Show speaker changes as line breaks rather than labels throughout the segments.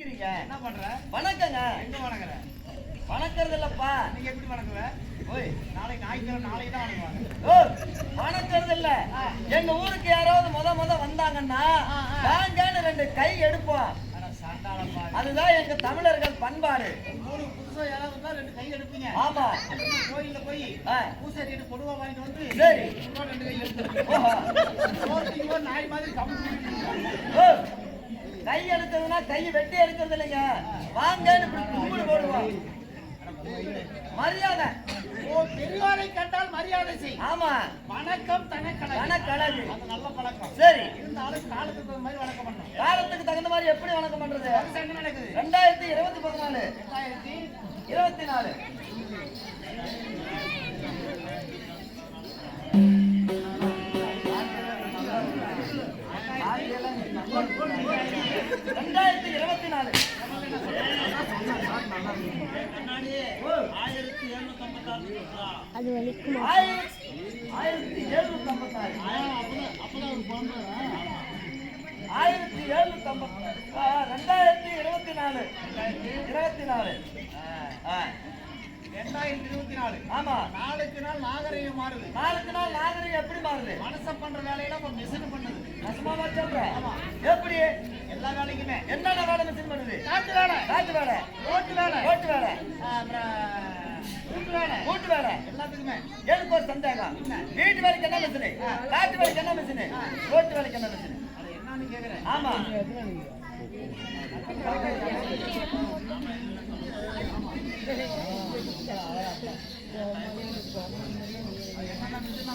சிரிக்கிறீங்க?
என்ன பண்ற?
வணக்கங்க.
எங்க வணங்குற?
வணக்கறது இல்லப்பா
நீங்க எப்படி வணங்குவ?
ஓய்.
நாளைக்கு ஞாயிற்றுக்கிழமை நாளைக்கு தான் வணங்குவாங்க.
ஓ வணக்கறது இல்ல எங்க ஊருக்கு யாராவது முத முத வந்தாங்கன்னா. வாங்கன்னு ரெண்டு கை எடுப்போம் அதுதான் எங்க தமிழர்கள் பண்பாடு.
ஊருக்கு புதுசா யாராவது வந்தா ரெண்டு கை எடுப்பீங்க.
ஆமா.
கோயில்ல போய். பூசாரி கொடுவா வாங்கிட்டு வந்து
சரி.
ரெண்டு கை எடுத்து
ஓஹோ.
சோத்துக்கு ஒரு நாய் மாதிரி கம்பு
ஓ, கை எடுத்ததுன்னா கை வெட்டி எடுக்கிறது இல்லைங்க. வாங்கன்னு இப்படி கும்பிடு போடுவோம். மரியாதை.
ஓ பெரியவரை கண்டால் மரியாதை செய்.
ஆமா.
வணக்கம் தனக்கடை
தனக்கழகு.
அது நல்ல பழக்கம்.
சரி.
இருந்தாலும் காலத்துக்கு தகுந்த மாதிரி வணக்கம் பண்ணணும்
காலத்துக்கு தகுந்த மாதிரி எப்படி வணக்கம் பண்றது?
வருஷம் என்ன நடக்குது?
ரெண்டாயிரத்தி இருபத்தி பதினாலு.
ரெண்டாயிரத்தி
இருபத்தி நாலு. ரெண்டாயிரத்தி இருபத்தி நாலு
ஆயிரத்தி எழுநூத்தி ஐம்பத்தாறு
அது வலிக்குமா?
ஆயிரத்தி ஆயிரத்தி எழுநூத்தி ஐம்பத்தாறு
அப்பதான் ஒரு பொண்ணு.
ஆயிரத்தி எழுநூத்தி ஐம்பத்தாறு ஆ, ரெண்டாயிரத்தி இருபத்தி நாலு இருபத்தி நாலு ஆ,
ரெண்டாயிரத்தி இருபத்தி நாலு
ஆமா.
நாளுக்கு நாள் நாகரிகம் மாறுது.
நாளுக்கு நாள் நாகரிகம் எப்படி மாறுது?
மனச பண்ற வேலையெல்லாம் மிஷின் பண்ணுது.
நசமாவா சொல்ற
ஆமா.
எப்படி?
எல்லா வேலைக்குமே.
என்னென்ன வேலை மிஷின் பண்ணுது
காட்டு வேலை.
காட்டு வேலை.
ரோட்டு வேலை.
ஓட்டு வேலை.
அப்புறம் வீட்டு வேலை.
கூட்டு வேலை.
எல்லாத்துக்குமே.
எனக்கு ஒரு சந்தேகம். வீட்டு வேலைக்கு என்ன மிஷினு காட்டு வேலைக்கு என்ன மிஷினு ரோட்டு வேலைக்கு என்ன மிஷினு
அது என்னன்னு கேக்குறேன்.
ஆமா.
என்னென்ன மிஷின்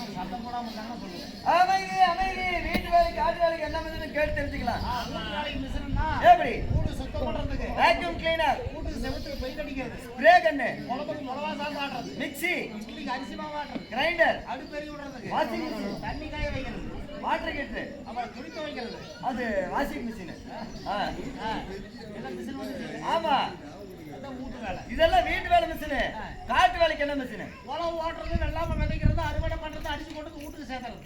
அவங்க
வீட்டு வேலைக்கு காட்டு வேலைக்கு என்ன மிஷினு கேட்டு தெரிஞ்சுக்கலாம்.
வீட்டு
எப்படி?
வீடு சுத்தம் பண்றதுக்கு.
வேக்யூம் கிளீனர்
வீட்டுக்கு செவுத்துக்கு பெயிண்ட் அடிக்கிறது.
ஸ்ப்ரே கன்னு
குழம்புக்கு மிளகா சாந்து ஆடுறது.
மிக்ஸி
இட்லிக்கு அரிசி மாவு ஆடுறது.
கிரைண்டர்
அடுப்பு எரி விடுறதுக்கு.
வாஷிங் மிஷின்
தண்ணி காய வைக்கிறது.
வாட்டர் ஹீட்டர்
அப்புறம் துணி துவைக்கிறது.
அது வாஷிங் மிஷின்
ஆ, எல்லாம் மிஷின் வந்து
ஆமா.
வீட்டு
இதெல்லாம் வீட்டு வேலை மிஷினு காட்டு வேலைக்கு என்ன மிஷினு
உழவு ஓட்டுறது வெள்ளாம விதைக்கிறது அறுவடை பண்றது அடிச்சு போட்டு வீட்டுக்கு சேர்த்துறது.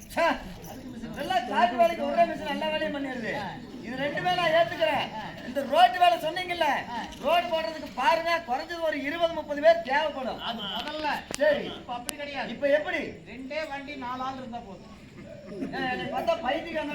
இதெல்லாம் காட்டு வேலைக்கு ஒரே மிஷின் எல்லா வேலையும் பண்ணிடுது. இது ரெண்டுமே நான் ஏத்துக்கிறேன். இந்த ரோட்டு வேலை சொன்னீங்கல்ல ரோடு போடுறதுக்கு பாருங்க குறைஞ்சது ஒரு இருபது முப்பது பேர் தேவைப்படும்.
அது முதல்ல
சரி.
இப்ப அப்படி கிடையாது.
இப்ப எப்படி?
ரெண்டே வண்டி நாலு ஆள் இருந்தா போதும்.
பார்த்தா பைத்தியக்காரன்